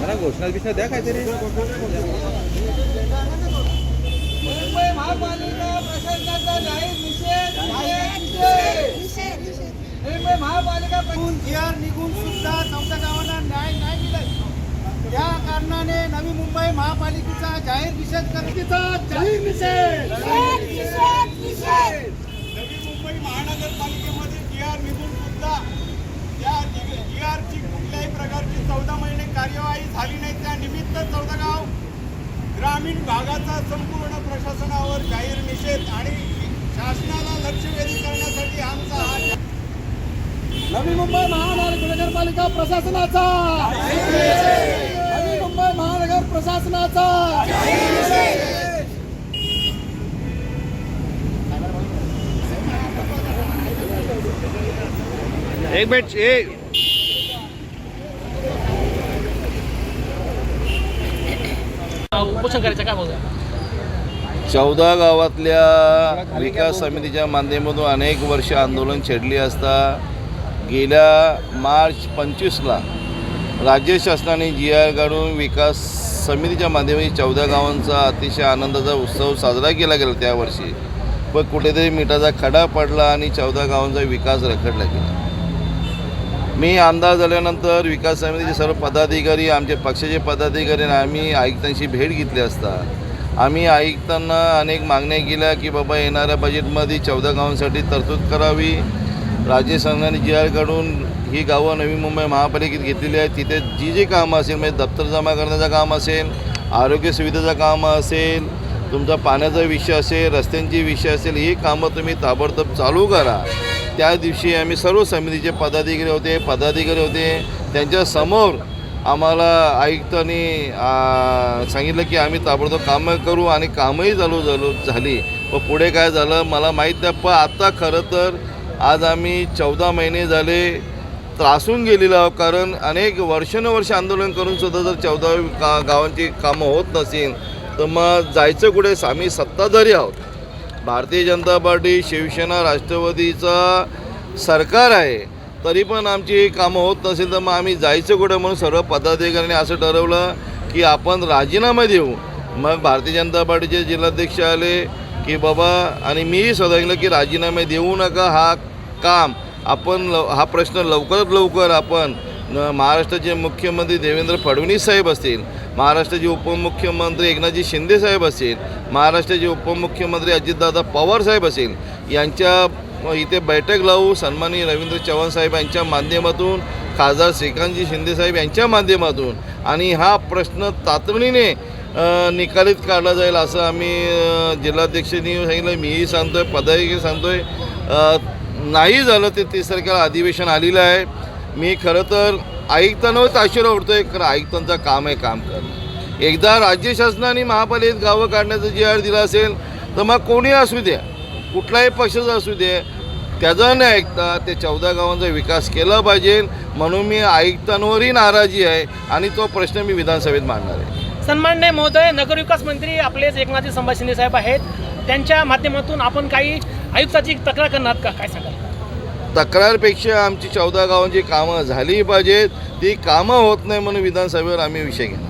मला घोषणा बिषणा द्या काहीतरी. मुंबई महापालिका प्रशासनाचा जाहीर निषेध. मुंबई महापालिका जी निघून सुद्धा चौदा गावांना न्याय नाही मिळत त्या कारणाने नवी मुंबई महापालिकेचा जाहीर निषेध करण्याचा जाहीर निषेध नवी मुंबई महानगरपालिकेमध्ये जी आर निघून सुद्धा त्या जी आरची कुठल्याही प्रकारची चौदा महिने कार्यवाही झाली नाही त्या निमित्त चौदा गाव ग्रामीण भागाचा संपूर्ण प्रशासनावर जाहीर निषेध आणि शासनाला लक्षवेधी करण्यासाठी आमचा हा नवी मुंबई महानगरपालिका प्रशासनाचा. नवी मुंबई महानगर प्रशासनाचा. एक मिनिट उपोषण करायचं काय बोलतो चौदा गावातल्या विकास समितीच्या माध्यमातून अनेक वर्ष आंदोलन छेडली असता गेल्या मार्च पंचवीसला राज्य शासनाने जी आर काढून विकास समितीच्या माध्यमातून चौदा गावांचा अतिशय आनंदाचा उत्सव साजरा केला गेला त्यावर्षी पण कुठेतरी मिठाचा खडा पडला आणि चौदा गावांचा विकास रखडला गेला. मी आमदार झाल्यानंतर विकास समितीचे सर्व पदाधिकारी आमचे पक्षाचे पदाधिकारी आणि आम्ही आयुक्तांशी भेट घेतली असता. आम्ही आयुक्तांना अनेक मागण्या केल्या की बाबा येणाऱ्या बजेटमध्ये चौदा गावांसाठी तरतूद करावी. राज्य संघाने जी आरकडून ही गावं नवी मुंबई महापालिकेत घेतलेली आहेत. तिथे जी जी कामं असेल म्हणजे दप्तर जमा करण्याचं काम असेल आरोग्य सुविधेचं काम असेल तुमचा पाण्याचा विषय असेल रस्त्यांची विषय असेल ही कामं तुम्ही ताबडतोब चालू करा. त्या दिवशी आम्ही सर्व समितीचे पदाधिकारी होते पदाधिकारी होते. त्यांच्यासमोर आम्हाला आयुक्तांनी सांगितलं की आम्ही ताबडतोब कामं करू आणि कामही चालू झालो झाली. व पुढे काय झालं मला माहीत नाही पण आत्ता खरं तर आज आम्ही चौदा महिने झाले त्रासून गेलेलो आहोत कारण अनेक वर्षानुवर्ष आंदोलन करूनसुद्धा जर चौदा का गावांची कामं होत नसेल तर मग जायचं कुठे? आम्ही सत्ताधारी आहोत. भारतीय जनता पार्टी शिवसेना राष्ट्रवादीचा सरकार आहे तरी पण आमची कामं होत नसेल तर मग आम्ही जायचं कुठं म्हणून सर्व पदाधिकाऱ्यांनी असं ठरवलं की आपण राजीनामा देऊ. मग भारतीय जनता पार्टीचे जिल्हाध्यक्ष आले की बाबा आणि मीही सांगितलं की राजीनामे देऊ नका हा काम आपण लव हा प्रश्न लवकरात लवकर आपण महाराष्ट्राचे मुख्यमंत्री देवेंद्र फडणवीस साहेब असतील महाराष्ट्राचे उपमुख्यमंत्री एकनाथजी शिंदे साहेब असेल महाराष्ट्राचे उपमुख्यमंत्री अजितदादा पवार साहेब असेल यांच्या इथे बैठक लावू सन्माननीय रवींद्र चव्हाण साहेब यांच्या माध्यमातून खासदार श्रीकांतजी शिंदे साहेब यांच्या माध्यमातून आणि हा प्रश्न तातडीने निकालीत काढला जाईल असं आम्ही जिल्हाध्यक्षांनी सांगितलं मीही सांगतोय पदाधिकारी सांगतोय. आहे नाही झालं ते तीस तारखेला अधिवेशन आलेलं आहे. मी खरं तर आयुक्तांवरच आशीर्वाद उडतोय. खरं आयुक्तांचं काम आहे काम करणं. एकदा राज्य शासनाने महापालिकेत गावं काढण्याचं जी आर दिला असेल तर मग कोणी असू द्या. कुठलाही पक्षाचा असू दे त्याचं न ऐकता ते चौदा गावांचा विकास केला पाहिजे. म्हणून मी आयुक्तांवरही नाराजी आहे आणि तो प्रश्न मी विधानसभेत मांडणार आहे. सन्मान्य महोदय नगरविकास मंत्री आपलेच एकनाथजी संभाजी शिंदे साहेब आहेत. त्यांच्या माध्यमातून आपण काही आयुक्ताची तक्रार करणार का? काय सांगाल? तक्रारपेक्षा आमची चौदा गावांची कामं झाली पाहिजेत. ती कामं होत नाही म्हणून विधानसभेवर आम्ही विषय घेणार